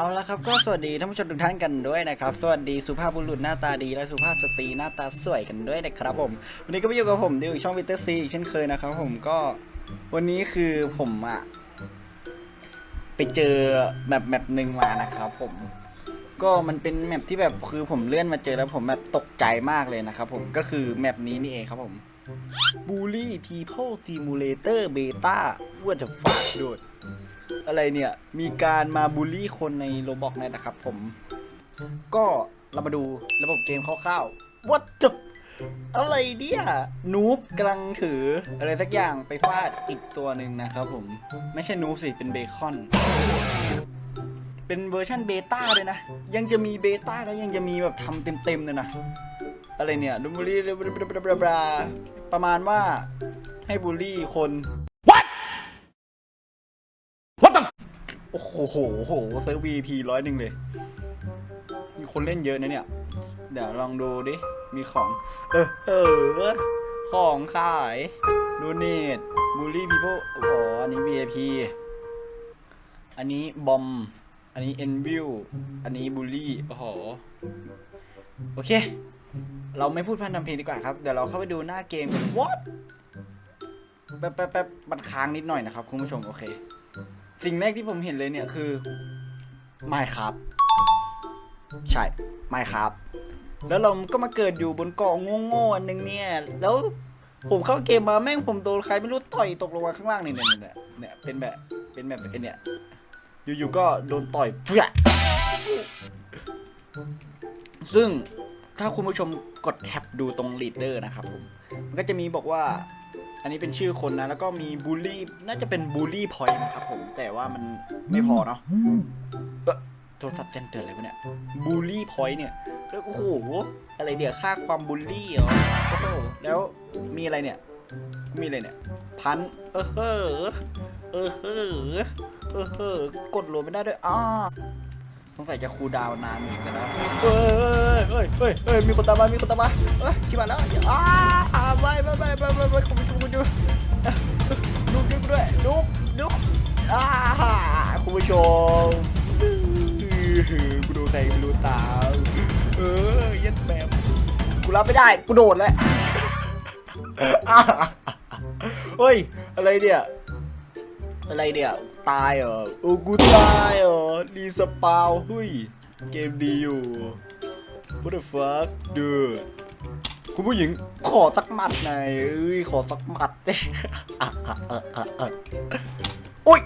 เอาละครับก็สวัสดีท่านผู้ชมทุกท่านกันด้วยนะครับสวัสดีสุภาพบุรุษหน้าตาดีและสุภาพสตรีหน้าตาสวยกันด้วยนะครับผม วันนี้ก็มาอยู่กับผมดิวช่องวิตเตอร์ซีเช่นเคยนะครับผมก็วันนี้คือผมอะไปเจอแมปแมปหนึ่งมานะครับผมก็มันเป็นแมปที่แบบคือผมเลื่อนมาเจอแล้วผมแบบตกใจมากเลยนะครับผมก็คือแมปนี้นี่เองครับผม Bully People Simulator Beta What the fuck ด้วย อะไรเนี่ย มีการมาบูลลี่คนในโรบอกเนี่ยนะครับผม ก็เรามาดูระบบเกมคร่าวๆ What the อะไรเนี่ย นูบกำลังถืออะไรสักอย่างไปฟาดอีกตัวหนึ่งนะครับผม ไม่ใช่นูบสิ เป็นเบคอน เป็นเวอร์ชันเบต้าเลยนะ ยังจะมีเบต้าแล้วยังจะมีแบบทำเต็มๆเลยนะ อะไรเนี่ยดูบูลลี่ประมาณว่าให้บูลลี่คน โอ้โหโหโหเซิร์ฟ VP ร้อยหนึ่งเลย มีคนเล่นเยอะนะเนี่ย เดี๋ยวลองดูดิ มีของ เออ เออ ของขายดูเนตบูลลี่พีโพอ๋อ อันนี้ VIP อันนี้บอม อันนี้เอ็นวิว อันนี้บูลลี่โอ้โห โอเค เราไม่พูดพันทำเพลงดีกว่าครับ เดี๋ยวเราเข้าไปดูหน้าเกม what แป๊บแป๊บแป๊บมันค้างนิดหน่อยนะครับ คุณผู้ชม โอเค สิ่งแรกที่ผมเห็นเลยเนี่ยคือไม่ครับ ใช่ไม่ครับ แล้วเราก็มาเกิดอยู่บนเกาะโง่ๆอันนึงเนี่ย แล้วผมเข้าเกมมาแม่งผมโดนใครไม่รู้ต่อยตกลงมาข้างล่างเนี่ยเนี่ยเนี่ยเนี่ยเป็นแบบเป็นแบบไอ้เนี่ยอยู่ๆก็โดนต่อยเพื่อซึ่งถ้าคุณผู้ชมกดแท็บดูตรงลีดเดอร์นะครับผม มันก็จะมีบอกว่า อันนี้เป็นชื่อคนนะ แล้วก็มีบูลลี่น่าจะเป็นบูลลี่พอยต์นะครับผมแต่ว่ามันไม่พอเนาะเออโทรศัพท์แจ้งเตือนอะไรวะเนี่ยบูลลี่พอยต์เนี่ยแล้วโอ้โหอะไรเดี๋ยวค่าความบูลลี่เหรอโอ้โหแล้วมีอะไรเนี่ยมีอะไรเนี่ยพันเออเฮ้อเออเฮ้อเออเฮ้อกดโหลดไม่ได้ด้วยอ้าสงสัยจะคูดาวนานเหมือนกันนะเฮ้ยเฮ้ยเฮ้ยเฮ้ยมีคนตามมามีคนตามมาเฮ้ยชิบหาแล้วอ้า ไม่ไม่ไม่ไม่ไม่ไม่คุณผู้ชมคุณผู้ชมดูดูด้วยดูดูอ้าคุณผู้ชมกูดูใครไม่รู้ตาเออย็ดแบบกูรับไม่ได้กูโดดแล้วเฮ้ยอะไรเนี่ยอะไรเนี่ยตายเหรอโอ้กูตายเหรอรีสปาวเฮ้ยเกมดีอยู่ What the fuck dude คุณผู้หญิงขอสักหมัดหน่อยเอ้ยขอสักหมัดอุ้ย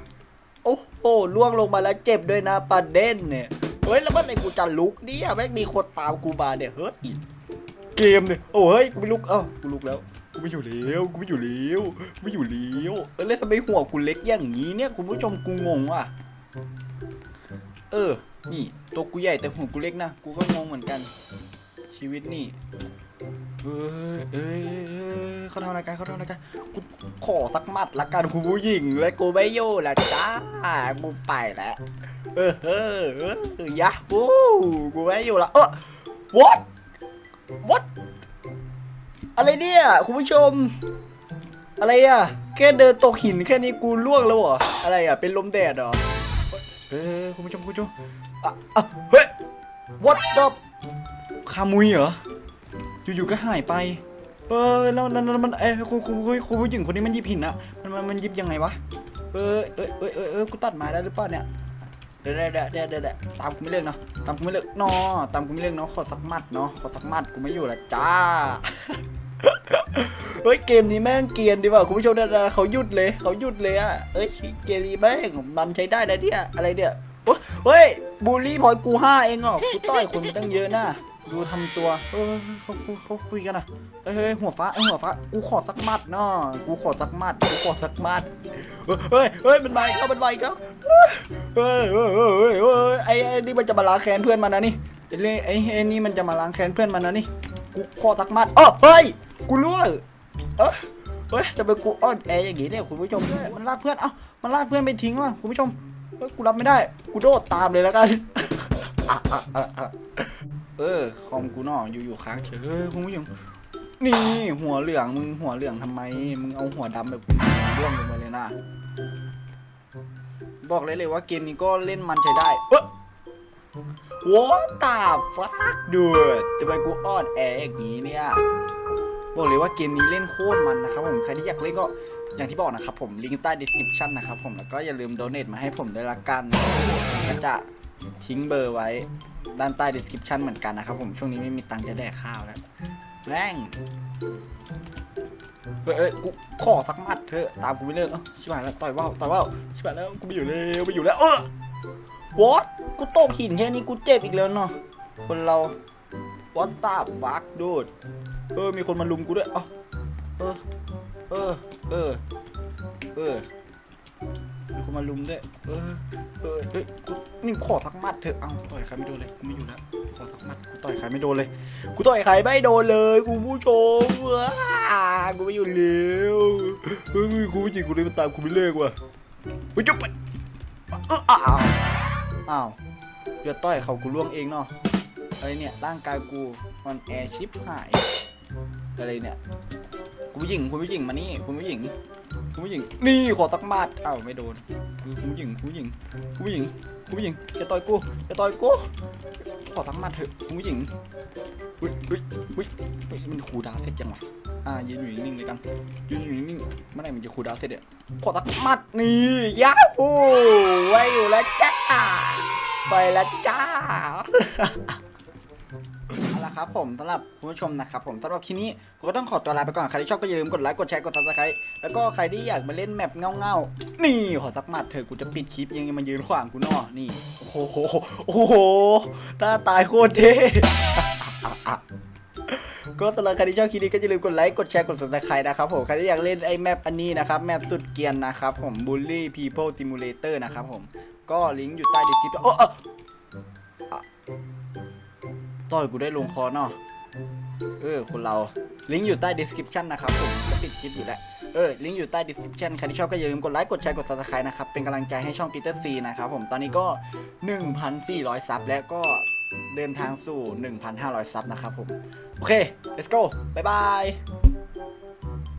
โอ้โหล่วงลงมาแล้วเจ็บด้วยนะประเด็นเนี่ยเฮ้ยแล้วเมื่อไหร่กูจะลุกเนี่ยแม่งมีคนตามกูมาเนี่ยเฮ้ยเกมเนี่ยโอ้เฮ้ยกูไม่ลุกเอ้ากูลุกแล้วกูไม่อยู่แล้วกูไม่อยู่แล้วไม่อยู่แล้วเออแล้วทำไมหัวกูเล็กอย่างนี้เนี่ยคุณผู้ชมกูงงว่ะเออ นี่ตัวกูใหญ่แต่หัวกูเล็กนะ กูก็งงเหมือนกัน ชีวิตนี่ เอ้ยเอ้ยเอ้ยเขาทำอะไรกันเขาทำอะไรกันกูขอสักหมัดละกันคุณผู้หญิงและกูไม่อยู่ละจ้ากูไปแล้วเออเออเออยะวู้กูไม่อยู่ละเออ what what อะไรเนี่ยคุณผู้ชม อะไรอะแค่เดินตกหินแค่นี้กูล่วงแล้วเหรออะไรอะเป็นลมแดดเหรอเออคุณผู้ชมคุณผู้ชมอะอะเฮ้ย what the คามุยเหรอ อยู่ๆก็หายไป เออแล้วแล้วแล้วมันเอ้คุณคุณคุณคุณผู้หญิงคนนี้มันยิบหินอะมันมันมันยิบยังไงวะเออเออเออเออเออกูตัดไม้ได้หรือเปล่าเนี่ยเดี๋ยวเดี๋ยวเดี๋ยวเดี๋ยวเดี๋ยวเดี๋ยวตามกูไม่เลิกเนาะตามกูไม่เลิกเนาะตามกูไม่เลิกเนาะขอสักมัดเนาะขอสักมัดกูไม่อยู่ละจ้าเฮ้ยเกมนี้แม่งเกียนดีว่ะคุณผู้ชมเนะเขาหยุดเลยเขาหยุดเลยอะเอ้ยเกมนี้แม่งมันใช้ได้นะเนี่ยอะไรเนี่ยเฮ้ยบูลลี่พอยกูห้าเองเหรอกูต่อยคนมาตั้งเยอะนะ ดูทำตัว เออเขาเขาคุยกันนะเฮ้ยเฮ้ยหัวฟ้าเอ้ยหัวฟ้า กูขอสักมัดเนาะกูขอสักมัด กูขอสักมัด เฮ้ยเฮ้ยมันไปแล้วมันไปเฮ้ยเฮ้ยเฮ้ยเฮ้ยเฮ้ยไอ้ไอ้นี่มันจะมาล้างแค้นเพื่อนมันนะนี่ไอ้ไอ้ไอ้นี่มันจะมาล้างแค้นเพื่อนมันนะนี่ กูขอสักมัดอ๋อเฮ้ย กูรู้เอ้ยเฮ้ย จะไปกูอ้อนแออย่างงี้เนี่ยคุณผู้ชมมันลากเพื่อน เอ้า มันลากเพื่อนไปทิ้งว่ะคุณผู้ชม เฮ้ย กูรับไม่ได้ กูโดดตามเลยแล้วกัน เออคอมกูนออยู่ๆค้างเฉยเฮ้ยคุณผู้ชมนี่หัวเหลืองมึงหัวเหลืองทำไม มึงเอาหัวดำแบบร่วงลงไปเลยนะ บอกเลยเลยว่าเกมนี้ก็เล่นมันใช้ได้เอ้ย What the fuck dude จะไปกูอ้อนแอร์อย่างนี้เนี่ย บอกเลยว่าเกมนี้เล่นโคตรมันนะครับผมใครที่อยากเล่นก็อย่างที่บอกนะครับผมลิงก์ใต้ description นะครับผมแล้วก็อย่าลืม donate มาให้ผมด้วยละกันก็จะทิ้งเบอร์ไว้ ด้านใต้ description เหมือนกันนะครับผมช่วงนี้ไม่มีตังค์จะแดกข้าวแล้วแม่งเฮ้ยเอ้กูขอสักมัดเถอะตามกูไม่เลิกเอ้าชิบหายแล้วต่อยว่าวต่อยว่าวชิบหายแล้วกูไม่อยู่แล้วไม่อยู่แล้วเออ what กูตกหินแค่นี้กูเจ็บอีกแล้วเนาะคนเรา what the fuck dude เออมีคนมาลุมกูด้วยเออเออเออเออ มีคนมาลุมด้วย เออ เออเฮ้ยกูนี่ขอสักหมัดเถอะ เอ้าต่อยใครไม่โดนเลย กูไม่อยู่แล้ว ขอสักหมัด กูต่อยใครไม่โดนเลย กูต่อยใครไม่โดนเลยกูผู้ชมว้ากูไม่อยู่แล้วเฮ้ยกูไม่จริงกูเลยมาตามกูไม่เลิกว่ะกูจะไปเอ้ออ้าวอ้าวอย่าต่อยเขากูล่วงเองเนาะอะไรเนี่ยร่างกายกูมันแอร์ชิปหายอะไรเนี่ยคุณผู้หญิงคุณผู้หญิงมานี่คุณผู้หญิง คุณผู้หญิง นี่ขอตักมาดอ้าวไม่โดนคุณผู้หญิงคุณผู้หญิงคุณผู้หญิงคุณผู้หญิงจะต่อยกูจะต่อยกูขอตักมาดเถอะคุณผู้หญิงอุ้ยอุ้ยอุ้ยมันคูดาวเสร็จยังวะอ่ายืนอยู่นิ่งๆเลยกันยืนอยู่นิ่งๆเมื่อไหร่มันจะคูดาวเสร็จเนี่ยขอตักมัดนี่ยาฮูไว้อยู่แล้วจ้าไปแล้วจ้า เอาละครับผมสำหรับคุณผู้ชมนะครับผมสำหรับคลิปนี้ผมก็ต้องขอตัวลาไปก่อนใครที่ชอบก็อย่าลืมกดไลค์กดแชร์กดซับสไครต์แล้วก็ใครที่อยากมาเล่นแมปเงาๆนี่ขอสักหมัดเถอะกูจะปิดคลิปยังมายืนขวางกูเนอนี่โอ้โหโอ้โหตาตายโคตรเท่ก็สำหรับใครที่ชอบคลิปนี้ก็อย่าลืมกดไลค์กดแชร์กด subscribe นะครับผมใครที่อยากเล่นไอ้แมปอันนี้นะครับแมปสุดเกียนนะครับผม Bully People Simulator นะครับผมก็ลิงก์อยู่ใต้ดีคลิปโอ้เอออะ ต่อยกูได้ลงคอเนาะเออคนเราลิงก์อยู่ใต้ description นะครับผมก็ติดคลิปอยู่แล้วเออลิงก์อยู่ใต้ description ใครที่ชอบก็อย่าลืมกดไลค์กดแชร์กด subscribe นะครับ เป็นกำลังใจให้ช่อง Peter C นะครับผมตอนนี้ก็ 1,400 ซับและก็เดินทางสู่ 1,500 ซับนะครับผม โอเค let's go บ๊ายบาย